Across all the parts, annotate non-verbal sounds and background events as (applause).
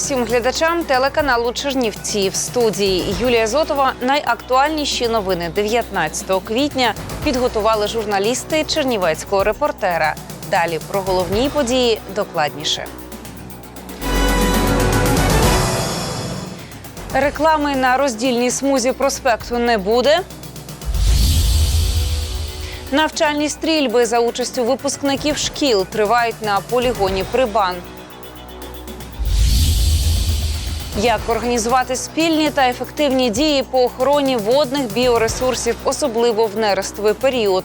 Усім глядачам телеканалу Чернівці в студії Юлія Зотова. Найактуальніші новини 19 квітня підготували журналісти Чернівецького репортера. Далі про головні події докладніше. Реклами на роздільній смузі проспекту не буде. Навчальні стрільби за участю випускників шкіл тривають на полігоні Прибан. Як організувати спільні та ефективні дії по охороні водних біоресурсів, особливо в нерестовий період?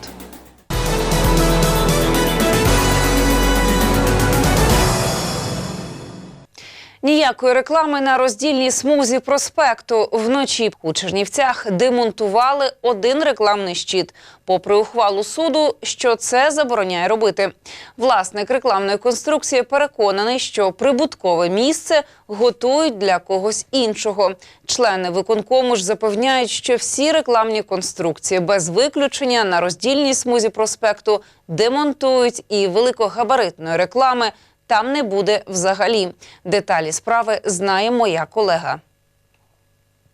Ніякої реклами на роздільній смузі проспекту вночі у Чернівцях демонтували один рекламний щит, попри ухвалу суду, що це забороняє робити. Власник рекламної конструкції переконаний, що прибуткове місце готують для когось іншого. Члени виконкому ж запевняють, що всі рекламні конструкції без виключення на роздільній смузі проспекту демонтують і великогабаритної реклами там не буде взагалі. Деталі справи знає моя колега.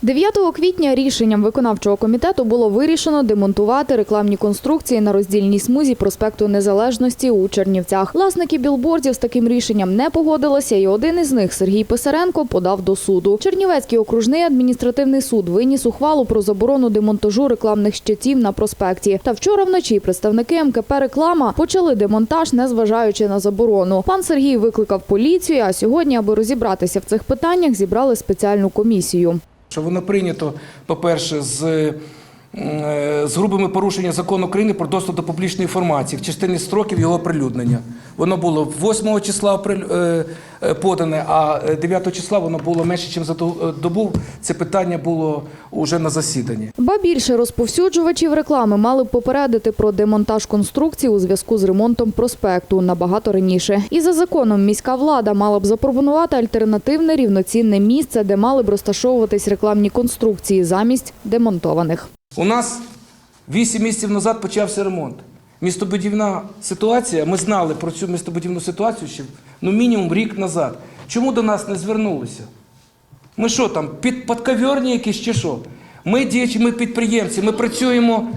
9 квітня рішенням виконавчого комітету було вирішено демонтувати рекламні конструкції на роздільній смузі проспекту Незалежності у Чернівцях. Власники білбордів з таким рішенням не погодилися, і один із них Сергій Писаренко подав до суду. Чернівецький окружний адміністративний суд виніс ухвалу про заборону демонтажу рекламних щитів на проспекті. Та вчора вночі представники МКП Реклама почали демонтаж, незважаючи на заборону. Пан Сергій викликав поліцію. А сьогодні, аби розібратися в цих питаннях, зібрали спеціальну комісію. Що воно прийнято, по-перше, з, з грубими порушенням закону України про доступ до публічної інформації в частині строків його оприлюднення. Воно було 8 числа е, е, подане, а 9 числа воно було менше, ніж за е, добу. Це питання було вже на засіданні. Ба більше розповсюджувачів реклами мали б попередити про демонтаж конструкцій у зв'язку з ремонтом проспекту набагато раніше. І за законом міська влада мала б запропонувати альтернативне рівноцінне місце, де мали б розташовуватись рекламні конструкції замість демонтованих. У нас 8 місяців назад почався ремонт. Містобудівна ситуація, ми знали про цю містобудівну ситуацію ще ну, мінімум рік назад. Чому до нас не звернулися? Ми що там, під, підковерні якісь чи що? Ми діячі, ми підприємці, ми працюємо.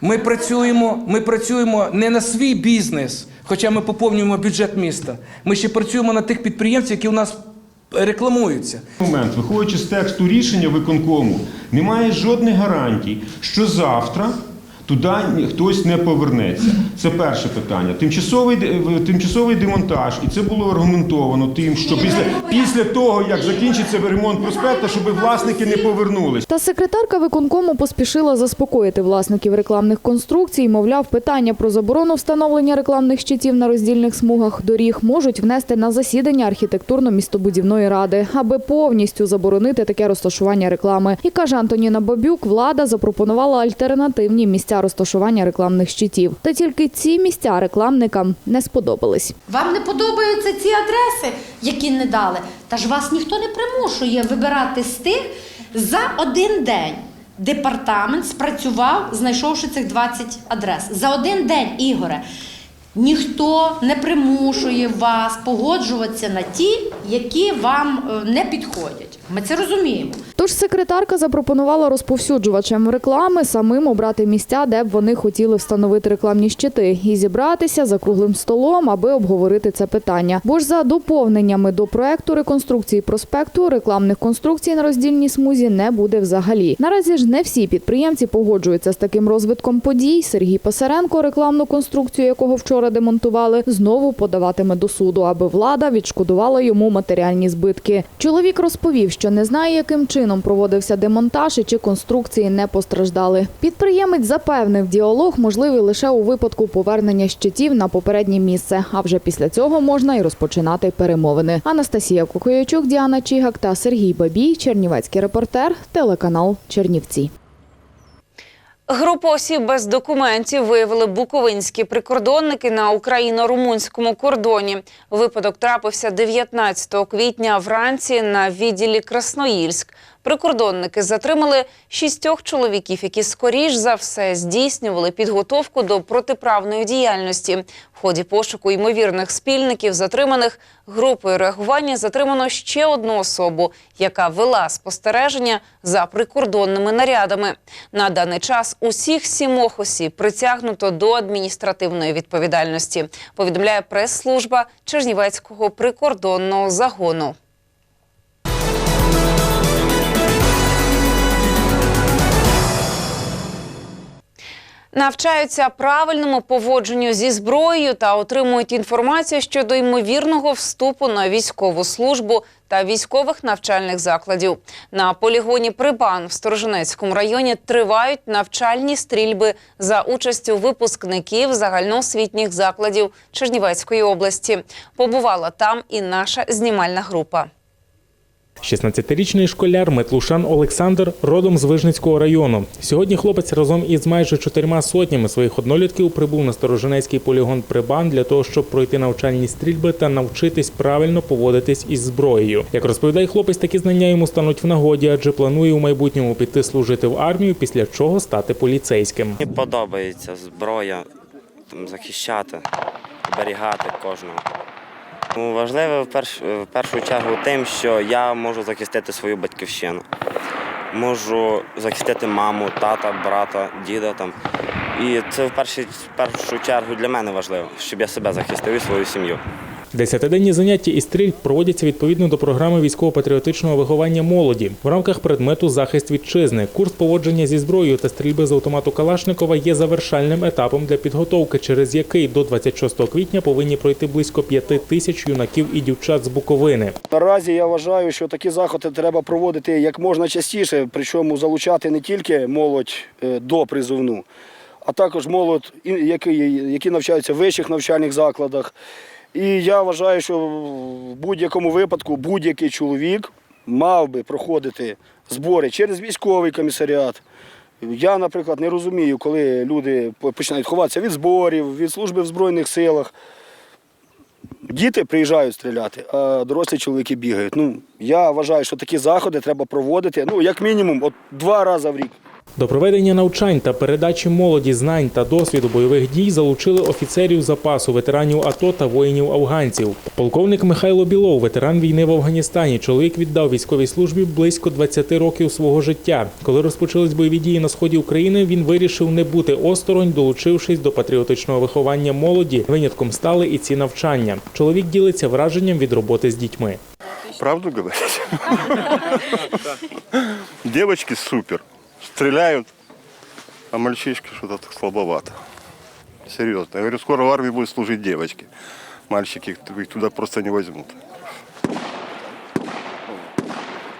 Ми працюємо, ми працюємо не на свій бізнес, хоча ми поповнюємо бюджет міста. Ми ще працюємо на тих підприємців, які у нас рекламуються. момент, виходячи з тексту рішення виконкому, немає жодних гарантій, що завтра туди хтось не повернеться. Це перше питання. Тимчасовий, в- тимчасовий демонтаж, і це було аргументовано тим, що після, після того, як закінчиться ремонт проспекта, щоб власники не повернулись. Та секретарка виконкому поспішила заспокоїти власників рекламних конструкцій. Мовляв, питання про заборону встановлення рекламних щитів на роздільних смугах доріг можуть внести на засідання архітектурно-містобудівної ради, аби повністю заборонити таке розташування реклами. І каже Антоніна Бабюк, влада запропонувала альтернативні місця розташування рекламних щитів. Та тільки ці місця рекламникам не сподобались. Вам не подобаються ці адреси, які не дали. Та ж вас ніхто не примушує вибирати з тих за один день. Департамент спрацював, знайшовши цих 20 адрес. За один день, Ігоре, ніхто не примушує вас погоджуватися на ті, які вам е, не підходять. Ми це розуміємо. Тож секретарка запропонувала розповсюджувачам реклами самим обрати місця, де б вони хотіли встановити рекламні щити, і зібратися за круглим столом, аби обговорити це питання. Бо ж за доповненнями до проекту реконструкції проспекту рекламних конструкцій на роздільній смузі не буде взагалі. Наразі ж не всі підприємці погоджуються з таким розвитком подій. Сергій Писаренко, рекламну конструкцію якого вчора демонтували, знову подаватиме до суду, аби влада відшкодувала йому матеріальні збитки. Чоловік розповів, що не знає, яким чином проводився демонтаж і чи конструкції не постраждали. Підприємець запевнив, діалог можливий лише у випадку повернення щитів на попереднє місце. А вже після цього можна і розпочинати перемовини. Анастасія Кукоячук, Діана Чігак та Сергій Бабій, Чернівецький репортер, телеканал Чернівці. Групу осіб без документів виявили буковинські прикордонники на україно-румунському кордоні. Випадок трапився 19 квітня вранці на відділі Красноїльськ. Прикордонники затримали шістьох чоловіків, які скоріш за все здійснювали підготовку до протиправної діяльності. В ході пошуку ймовірних спільників затриманих групою реагування затримано ще одну особу, яка вела спостереження за прикордонними нарядами. На даний час усіх сімох осіб притягнуто до адміністративної відповідальності. Повідомляє прес-служба Чернівецького прикордонного загону. Навчаються правильному поводженню зі зброєю та отримують інформацію щодо ймовірного вступу на військову службу та військових навчальних закладів. На полігоні Прибан в Сторожинецькому районі тривають навчальні стрільби за участю випускників загальноосвітніх закладів Чернівецької області. Побувала там і наша знімальна група. 16-річний школяр Метлушан Олександр родом з Вижницького району. Сьогодні хлопець разом із майже чотирма сотнями своїх однолітків прибув на Сторожинецький полігон Прибан для того, щоб пройти навчальні стрільби та навчитись правильно поводитись із зброєю. Як розповідає хлопець, такі знання йому стануть в нагоді, адже планує у майбутньому піти служити в армію, після чого стати поліцейським. Мені подобається зброя, там, захищати, оберігати кожного. Важливо в, першу, в першу чергу тим, що я можу захистити свою батьківщину. Можу захистити маму, тата, брата, діда. Там. І це в першу, в першу чергу для мене важливо, щоб я себе захистив і свою сім'ю. Десятиденні заняття із стрільб проводяться відповідно до програми військово-патріотичного виховання молоді в рамках предмету захист вітчизни. Курс поводження зі зброєю та стрільби з автомату Калашникова є завершальним етапом для підготовки, через який до 26 квітня повинні пройти близько п'яти тисяч юнаків і дівчат з Буковини. Наразі я вважаю, що такі заходи треба проводити як можна частіше, причому залучати не тільки молодь е, до призовну, а також молодь, і- які навчаються в вищих навчальних закладах. І я вважаю, що в будь-якому випадку будь-який чоловік мав би проходити збори через військовий комісаріат. Я, наприклад, не розумію, коли люди починають ховатися від зборів, від служби в Збройних силах. Діти приїжджають стріляти, а дорослі чоловіки бігають. Ну, я вважаю, що такі заходи треба проводити, ну, як мінімум, от два рази в рік. До проведення навчань та передачі молоді знань та досвіду бойових дій залучили офіцерів запасу, ветеранів АТО та воїнів афганців. Полковник Михайло Білов, ветеран війни в Афганістані. Чоловік віддав військовій службі близько 20 років свого життя. Коли розпочались бойові дії на сході України, він вирішив не бути осторонь, долучившись до патріотичного виховання молоді. Винятком стали і ці навчання. Чоловік ділиться враженням від роботи з дітьми. Правду говорить? (laughs) Девочки супер. Стреляют, а мальчишки что-то так слабовато. Серьезно. Я говорю, скоро в армии будут служить девочки. Мальчики их туда просто не возьмут.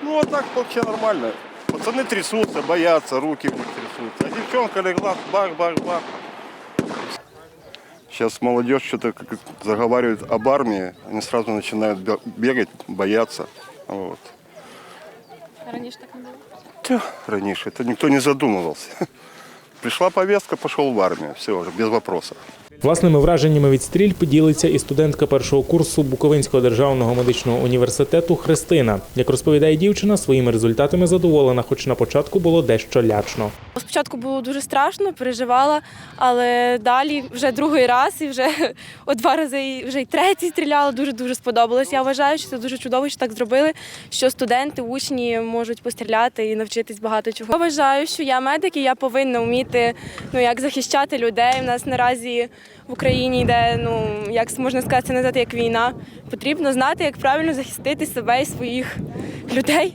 Ну, а так вообще нормально. Пацаны трясутся, боятся, руки трясутся. А девчонка легла, бах-бах-бах. Сейчас молодежь что-то заговаривает об армии, они сразу начинают бе- бегать, бояться. Вот. Раніше так не було. Тя, Раньше это никто не задумывался. (laughs) Пришла повестка, пошел в армию. Все без вопросов. Власними враженнями від стрільб ділиться і студентка першого курсу Буковинського державного медичного університету Христина. Як розповідає дівчина, своїми результатами задоволена, хоч на початку було дещо лячно. Спочатку було дуже страшно, переживала, але далі вже другий раз і вже (laughs) о два рази і вже й третій стріляла. Дуже дуже сподобалось. Я вважаю, що це дуже чудово, що так зробили. Що студенти, учні можуть постріляти і навчитись багато чого. Я вважаю, що я медик і я повинна вміти ну як захищати людей. У нас наразі в Україні йде, ну як можна сказати, назвати як війна. Потрібно знати, як правильно захистити себе і своїх людей.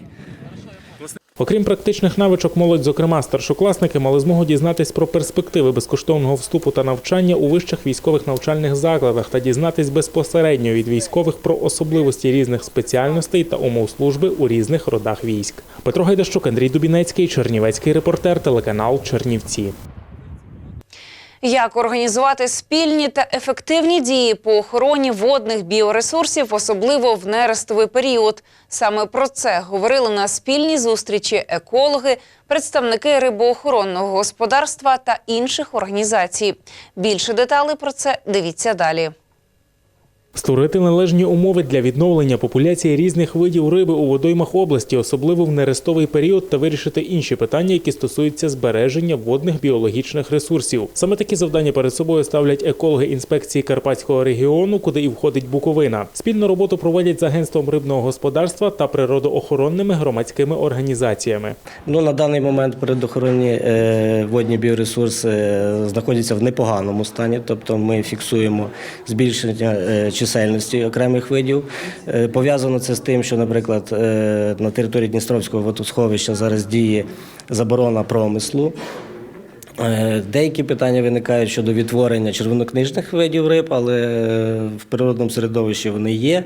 Окрім практичних навичок, молодь, зокрема старшокласники, мали змогу дізнатись про перспективи безкоштовного вступу та навчання у вищих військових навчальних закладах та дізнатись безпосередньо від військових про особливості різних спеціальностей та умов служби у різних родах військ. Петро Гайдащук, Андрій Дубінецький, Чернівецький репортер, телеканал Чернівці. Як організувати спільні та ефективні дії по охороні водних біоресурсів, особливо в нерестовий період? Саме про це говорили на спільній зустрічі екологи, представники рибоохоронного господарства та інших організацій. Більше деталей про це дивіться далі. Створити належні умови для відновлення популяції різних видів риби у водоймах області, особливо в нерестовий період, та вирішити інші питання, які стосуються збереження водних біологічних ресурсів. Саме такі завдання перед собою ставлять екологи інспекції Карпатського регіону, куди і входить Буковина. Спільну роботу проводять з агентством рибного господарства та природоохоронними громадськими організаціями. Ну, на даний момент природоохоронні е, водні біоресурси е, знаходяться в непоганому стані, тобто ми фіксуємо збільшення е, чисельності окремих видів. Е, пов'язано це з тим, що, наприклад, е, на території Дністровського водосховища зараз діє заборона промислу. Е, Деякі питання виникають щодо відтворення червонокнижних видів риб, але в природному середовищі вони є.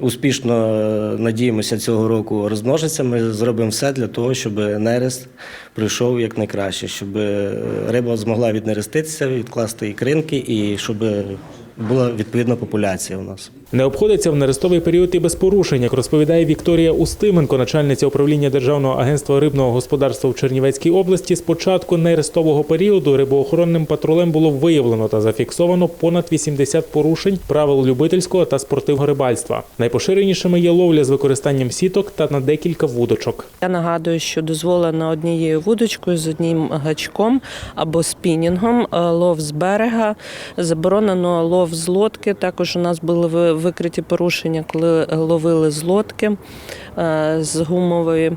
Успішно надіємося цього року розмножиться. Ми зробимо все для того, щоб нерест пройшов якнайкраще, щоб риба змогла віднереститися, відкласти ікринки і щоб була відповідна популяція у нас. Не обходиться в нерестовий період і без порушень, як розповідає Вікторія Устименко, начальниця управління Державного агентства рибного господарства в Чернівецькій області. З початку нерестового періоду рибоохоронним патрулем було виявлено та зафіксовано понад 80 порушень правил любительського та спортивного рибальства. Найпоширенішими є ловля з використанням сіток та на декілька вудочок. Я нагадую, що дозволено однією вудочкою з одним гачком або спінінгом е, лов з берега, заборонено лов з лодки. Також у нас були викриті порушення, коли ловили з лодки е, з гумової.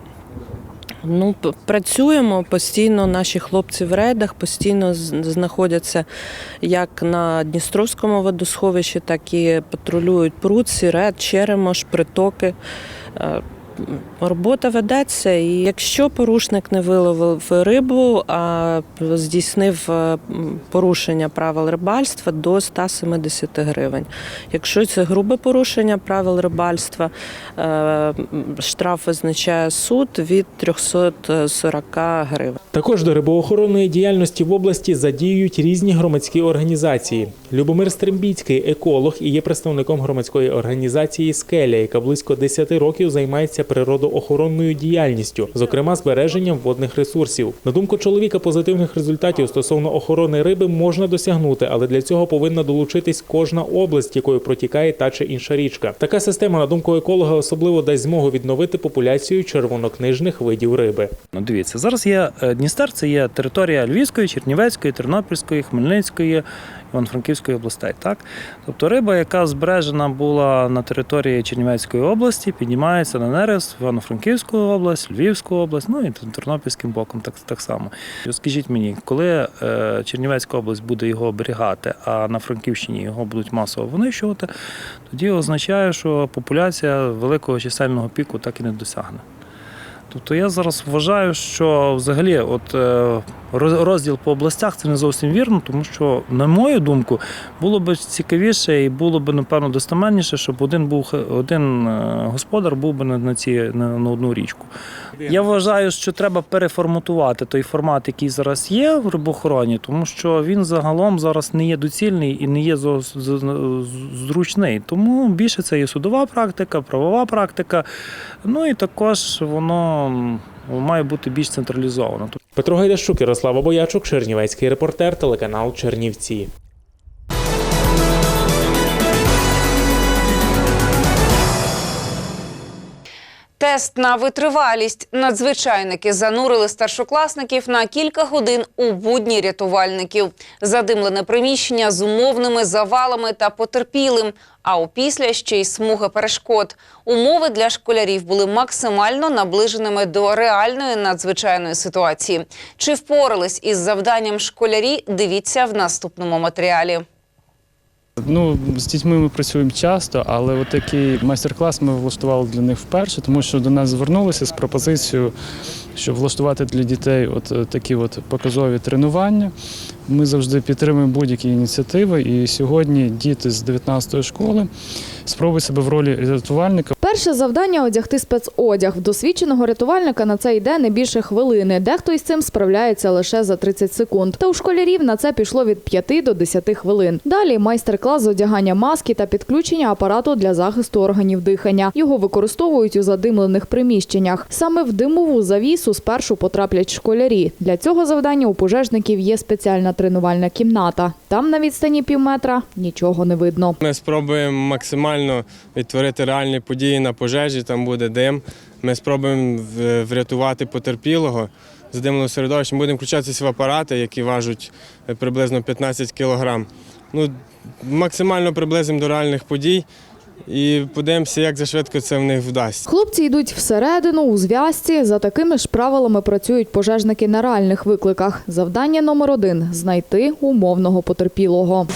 Ну, працюємо постійно. Наші хлопці в рейдах постійно знаходяться як на Дністровському водосховищі, так і патрулюють Пруці, ред, Черемош, притоки. Робота ведеться, і якщо порушник не виловив рибу, а здійснив е, порушення правил рибальства до 170 гривень. Якщо це грубе порушення правил рибальства, е, штраф визначає суд від 340 гривень. Також до рибоохоронної діяльності в області задіюють різні громадські організації. Любомир Стрембіцький, еколог, і є представником громадської організації Скеля, яка близько 10 років займається природоохоронною діяльністю, зокрема збереженням водних ресурсів. На думку чоловіка, позитивних результатів стосовно охорони риби можна досягнути, але для цього повинна долучитись кожна область, якою протікає та чи інша річка. Така система, на думку еколога, особливо дасть змогу відновити популяцію червонокнижних видів риби. Ну, дивіться, зараз є е, Дністер, це є територія Львівської, Чернівецької, Тернопільської, Хмельницької, Івано-Франківської областей. Так? Тобто риба, яка збережена була на території Чернівецької області, піднімається на нерест в Івано-Франківську область, Львівську область, ну і Тернопільським боком так, так само. Скажіть мені, коли е, Чернівецька область буде його оберігати, а на Франківщині його будуть масово винищувати, тоді означає, що популяція великого чисельного піку так і не досягне. Тобто я зараз вважаю, що взагалі от е, розділ по областях це не зовсім вірно, тому що, на мою думку, було б цікавіше і було б, напевно, достеменніше, щоб один був один е, господар був би на, ці, на, на одну річку. Я вважаю, що треба переформатувати той формат, який зараз є в рибохороні, тому що він загалом зараз не є доцільний і не є зручний. Тому більше це є судова практика, правова практика. Ну і також воно має бути більш централізовано. Петро Гайдащук, Ярослава Боячук, Чернівецький репортер, телеканал Чернівці. Тест на витривалість. Надзвичайники занурили старшокласників на кілька годин у будні рятувальників. Задимлене приміщення з умовними завалами та потерпілим. А опісля ще й смуга перешкод. Умови для школярів були максимально наближеними до реальної надзвичайної ситуації. Чи впорались із завданням школярі? Дивіться в наступному матеріалі. Ну, з дітьми ми працюємо часто, але такий майстер-клас ми влаштували для них вперше, тому що до нас звернулися з пропозицією, щоб влаштувати для дітей от е, такі от показові тренування. Ми завжди підтримуємо будь-які ініціативи. І сьогодні діти з 19-ї школи спробують себе в ролі рятувальника. Перше завдання одягти спецодяг. В досвідченого рятувальника на це йде не більше хвилини. Дехто із цим справляється лише за 30 секунд. Та у школярів на це пішло від 5 до 10 хвилин. Далі майстер-клас з одягання маски та підключення апарату для захисту органів дихання. Його використовують у задимлених приміщеннях. Саме в димову завісу спершу потраплять школярі. Для цього завдання у пожежників є спеціальна тренувальна кімната. Там на відстані півметра нічого не видно. Ми спробуємо максимально відтворити реальні події на пожежі, там буде дим. Ми спробуємо врятувати потерпілого з димного середовища. Ми будемо включатися в апарати, які важать е, приблизно 15 кілограм. Ну, максимально приблизимо до реальних подій і подивимося, як за швидко це в них вдасться. Хлопці йдуть всередину у зв'язці. За такими ж правилами працюють пожежники на реальних викликах. Завдання номер один знайти умовного потерпілого.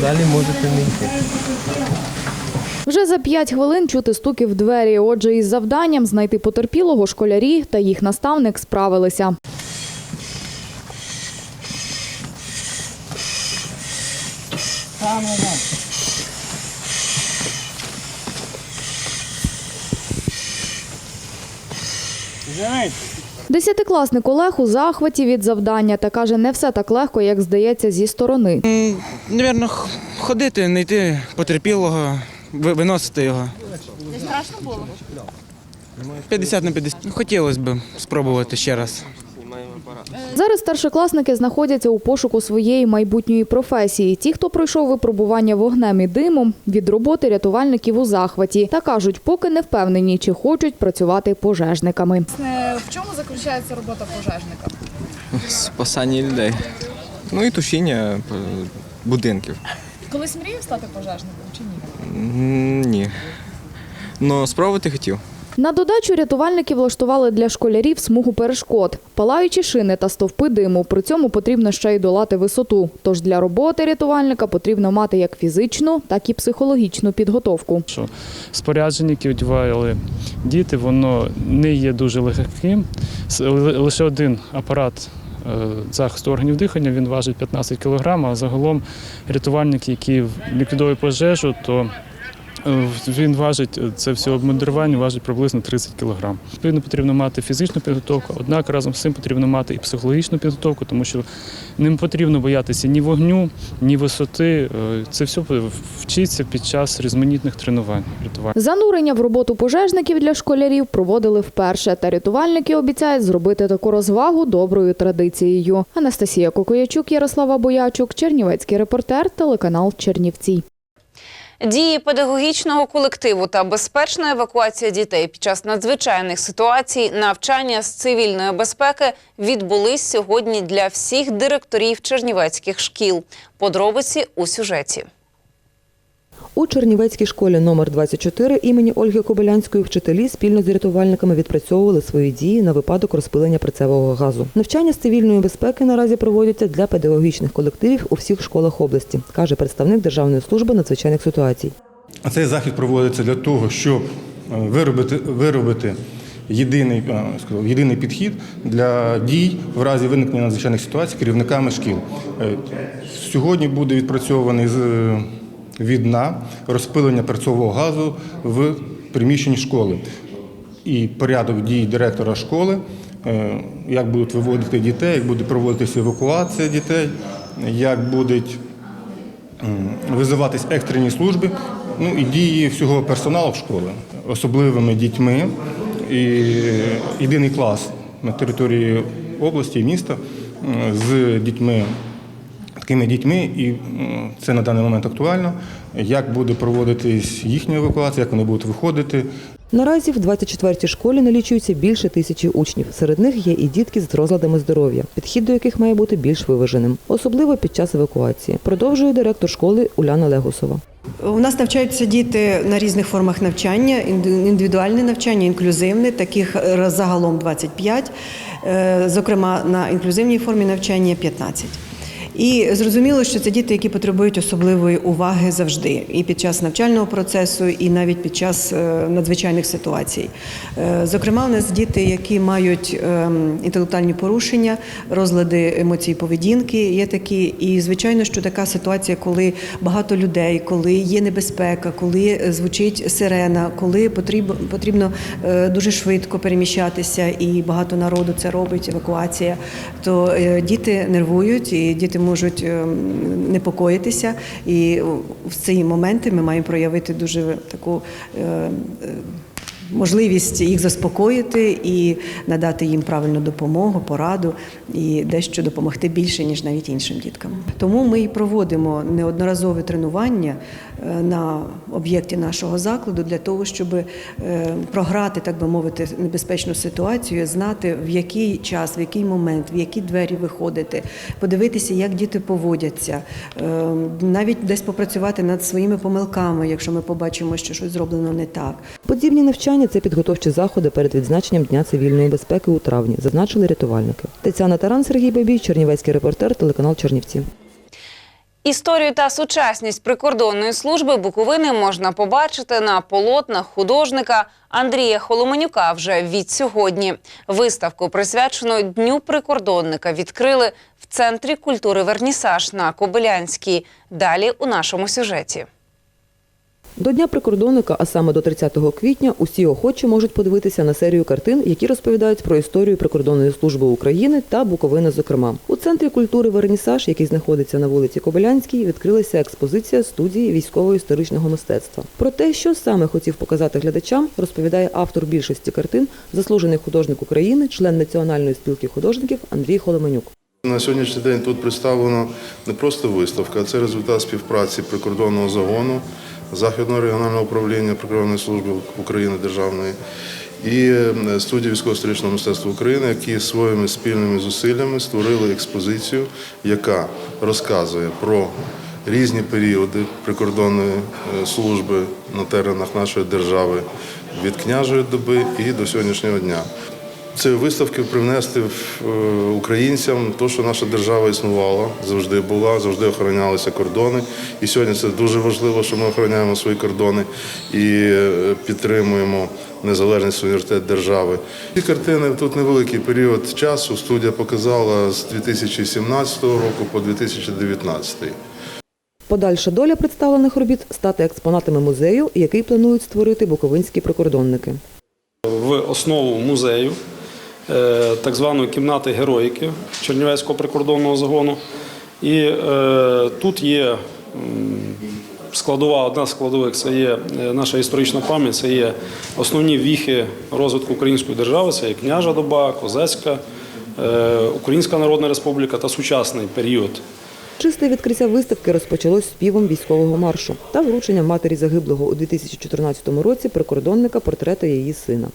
Далі можете не йти. Вже за п'ять хвилин чути стуки в двері. Отже, із завданням знайти потерпілого школярі та їх наставник справилися. Десятикласник Олег у захваті від завдання та каже, не все так легко, як здається зі сторони. Навірно, ходити, знайти потерпілого, виносити його. Не страшно було? 50 на 50. Хотілося б спробувати ще раз. Зараз старшокласники знаходяться у пошуку своєї майбутньої професії. Ті, хто пройшов випробування вогнем і димом, від роботи рятувальників у захваті та кажуть, поки не впевнені, чи хочуть працювати пожежниками. В чому заключається робота пожежника? Спасання людей. Ну і тушіння е, будинків. Колись мріяв стати пожежником чи ні? Ні. Ну, спробувати хотів. На додачу рятувальники влаштували для школярів смугу перешкод, палаючі шини та стовпи диму. При цьому потрібно ще й долати висоту. Тож для роботи рятувальника потрібно мати як фізичну, так і психологічну підготовку. Що спорядження, яке одягали діти, воно не є дуже легким. Лише один апарат захисту органів дихання він важить 15 кг, а загалом рятувальники, які ліквідують пожежу, то е, він важить е, це все обмундирування важить приблизно 30 кг. Відповідно, потрібно мати фізичну підготовку, однак разом з цим потрібно мати і психологічну підготовку, тому що не потрібно боятися ні вогню, ні висоти. Е, Це все вчиться під час різноманітних тренувань. Занурення в роботу пожежників для школярів проводили вперше. Та рятувальники обіцяють зробити таку розвагу доброю традицією. Анастасія Кокоячук, Ярослава Боячук, Чернівецький репортер, телеканал Чернівці. Дії педагогічного колективу та безпечна евакуація дітей під час надзвичайних ситуацій, навчання з цивільної безпеки відбулись сьогодні для всіх директорів чернівецьких шкіл. Подробиці у сюжеті. У Чернівецькій школі номер 24 імені Ольги Кобилянської вчителі спільно з рятувальниками відпрацьовували свої дії на випадок розпилення прицевого газу. Навчання з цивільної безпеки наразі проводяться для педагогічних колективів у всіх школах області, каже представник Державної служби надзвичайних ситуацій. Цей захід проводиться для того, щоб е, виробити, виробити єдиний, е, сказав, єдиний підхід для дій в разі виникнення надзвичайних ситуацій керівниками шкіл. Е, Сьогодні буде відпрацьований з від дна розпилення перцового газу в приміщенні школи. І порядок дій директора школи, е, як будуть виводити дітей, як буде проводитися евакуація дітей, як будуть визиватись екстрені служби, ну і дії всього персоналу в школи, особливими дітьми. І єдиний клас на території області і міста з дітьми, такими дітьми, і це на даний момент актуально, як буде проводитись їхня евакуація, як вони будуть виходити, Наразі в 24-й школі налічується більше тисячі учнів. Серед них є і дітки з розладами здоров'я, підхід до яких має бути більш виваженим, особливо під час евакуації. Продовжує директор школи Уляна Легусова. У нас навчаються діти на різних формах навчання: індивідуальне навчання, інклюзивне, таких е, загалом 25, е, зокрема на інклюзивній формі навчання 15. І зрозуміло, що це діти, які потребують особливої уваги завжди, і під час навчального процесу, і навіть під час е, надзвичайних ситуацій. Е, Зокрема, у нас діти, які мають ем, інтелектуальні порушення, розлади емоцій поведінки, є такі. І звичайно, що така ситуація, коли багато людей, коли є небезпека, коли звучить сирена, коли потрібно е, дуже швидко переміщатися, і багато народу це робить, евакуація, то діти нервують і діти можуть е, непокоїтися. І в ці моменти ми маємо проявити дуже таку. Можливість їх заспокоїти і надати їм правильну допомогу, пораду і дещо допомогти більше ніж навіть іншим діткам. Тому ми і проводимо неодноразові тренування е, на об'єкті нашого закладу для того, щоб е, програти, так би мовити, небезпечну ситуацію, знати в який час, в який момент, в які двері виходити, подивитися, як діти поводяться, е, навіть десь попрацювати над своїми помилками, якщо ми побачимо, що щось зроблено не так. Подібні навчання це підготовчі заходи перед відзначенням Дня цивільної безпеки у травні, зазначили рятувальники. Тетяна Таран, Сергій Бабій, Чернівецький репортер, телеканал Чернівці. Історію та сучасність прикордонної служби Буковини можна побачити на полотнах художника Андрія Холоменюка вже від сьогодні. Виставку, присвячену Дню прикордонника, відкрили в Центрі культури Вернісаж на Кобилянській. Далі у нашому сюжеті. До Дня прикордонника, а саме до 30 квітня, усі охочі можуть подивитися на серію картин, які розповідають про історію прикордонної служби України та Буковини. Зокрема, у центрі культури Вернісаж, який знаходиться на вулиці Кобилянській, відкрилася експозиція студії військово-історичного мистецтва. Про те, що саме хотів показати глядачам, розповідає автор більшості картин, заслужений художник України, член Національної спілки художників Андрій Холоменюк. На сьогоднішній день тут представлено не просто виставка, а це результат співпраці прикордонного загону, Західного регіонального управління прикордонної служби України державної і е, студії військово-історичного мистецтва України, які своїми спільними зусиллями створили експозицію, яка розказує про різні періоди прикордонної е, служби на теренах нашої держави від княжої доби і до сьогоднішнього дня. Цієї виставки привнести в, е, українцям те, що наша держава існувала, завжди була, завжди охоронялися кордони. І сьогодні це дуже важливо, що ми охороняємо свої кордони і е, підтримуємо незалежність суверенітет держави. Ці картини тут невеликий період часу. Студія показала з 2017 року по 2019. Подальша доля представлених робіт стати експонатами музею, який планують створити буковинські прикордонники. в основу музею так званої кімнати героїки Чернівецького прикордонного загону. І е, тут є складова, одна з складових це є е, наша історична пам'ять, це є основні віхи розвитку української держави, це є княжа доба, козацька, е, Українська Народна Республіка та сучасний період Чисте відкриття виставки розпочалось співом військового маршу та врученням матері загиблого у 2014 році прикордонника портрета її сина.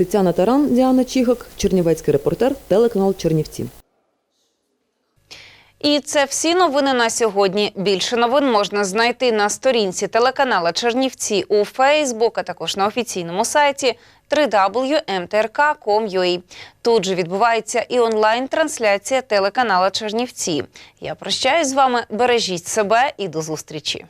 Тетяна Таран, Діана Чігак, Чернівецький репортер, телеканал Чернівці. І це всі новини на сьогодні. Більше новин можна знайти на сторінці телеканала Чернівці у Фейсбук, а також на офіційному сайті www.mtrk.com.ua. Тут же відбувається і онлайн-трансляція телеканала Чернівці. Я прощаюсь з вами. Бережіть себе і до зустрічі.